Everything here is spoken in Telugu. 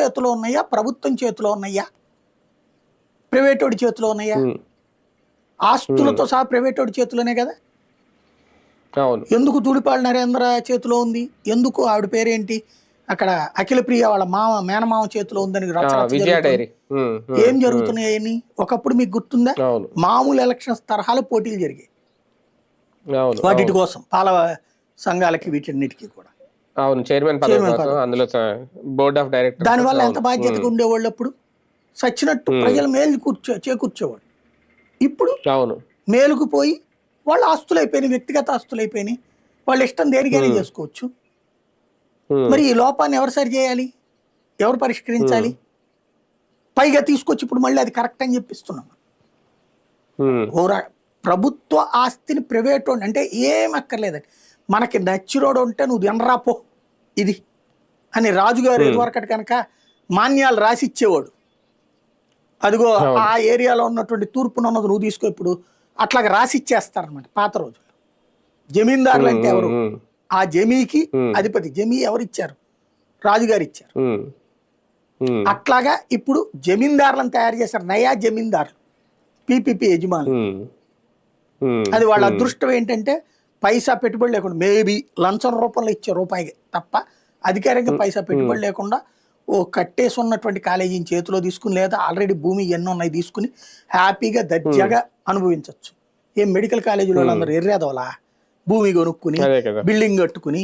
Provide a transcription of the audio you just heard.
చేతిలో ఉన్నాయా? ప్రభుత్వం చేతిలో ఉన్నాయా? ప్రైవేట్ వాడి చేతిలో ఉన్నాయా? ఆస్తులతో సహా ప్రైవేట్ వాడి చేతిలోనే కదా? ఎందుకు తూడిపాళ్ళ నరేంద్ర చేతిలో ఉంది? ఎందుకు ఆవిడ పేరేంటి? అక్కడ అఖిల ప్రియ వాళ్ళ మామ మేనమామ చేతిలో ఉందని ఏం జరుగుతున్నాయని? ఒకప్పుడు మీకు గుర్తుందా? మామూలు ఎలక్షన్స్ తరహాలో పోటీలు జరిగాయి. వాటి. కోసం పాల సంఘాలకి వీటన్నిటికీ కూడా. అవును చైర్మన్. అందులో బోర్డ్ ఆఫ్ డైరెక్టర్ దానివల్ల ఎంత బాధ్యతగా ఉండేవాళ్ళు అప్పుడు? సచ్చినట్టు ప్రజల మేలు కూర్చో చేకూర్చేవాడు ఇప్పుడు అవును. మేలుకు పోయి వాళ్ళ ఆస్తులు అయిపోయినాయి వ్యక్తిగత ఆస్తులు అయిపోయినాయి వాళ్ళ ఇష్టం దేనికైనా చేసుకోవచ్చు. మరి ఈ లోపాన్ని ఎవరు సరి చేయాలి? ఎవరు పరిష్కరించాలి? పైగా తీసుకొచ్చి ఇప్పుడు మళ్ళీ అది కరెక్ట్ అని చెప్పిస్తున్నాం. ప్రభుత్వ ఆస్తిని ప్రైవేట్ అంటే ఏం అక్కర్లేదండి. మనకి నచ్చిరోడు ఉంటే నువ్వు తినరా పో ఇది. అని రాజుగారు ఇదివరకటి కనుక మాన్యాలు రాసి ఇచ్చేవాడు అదిగో ఆ ఏరియాలో ఉన్నటువంటి తూర్పున ఉన్నది నువ్వు తీసుకో ఇప్పుడు. అట్లాగా రాసి ఇచ్చేస్తారనమాట పాత రోజుల్లో. జమీందారులు అంటే ఎవరు? ఆ జమీకి. అధిపతి జమీ ఎవరు ఇచ్చారు. రాజుగారు ఇచ్చారు అట్లాగా ఇప్పుడు జమీందారులను తయారు చేశారు నయా జమీందారులు పిపిపి యజమానులు. అది వాళ్ళ అదృష్టం ఏంటంటే పైసా పెట్టుబడి లేకుండా మేబీ లంచం రూపంలో ఇచ్చే రూపాయి తప్ప అధికారికంగా పైసా పెట్టుబడి లేకుండా ఓ కట్టేసి ఉన్నటువంటి కాలేజీని చేతిలో తీసుకుని లేదా ఆల్రెడీ భూమి ఎన్నో ఉన్నాయి తీసుకుని హ్యాపీగా దర్జాగా అనుభవించవచ్చు ఏం మెడికల్ కాలేజీలో వాళ్ళందరూ ఎర్రేదవలా భూమి కొనుక్కుని బిల్డింగ్ కట్టుకుని.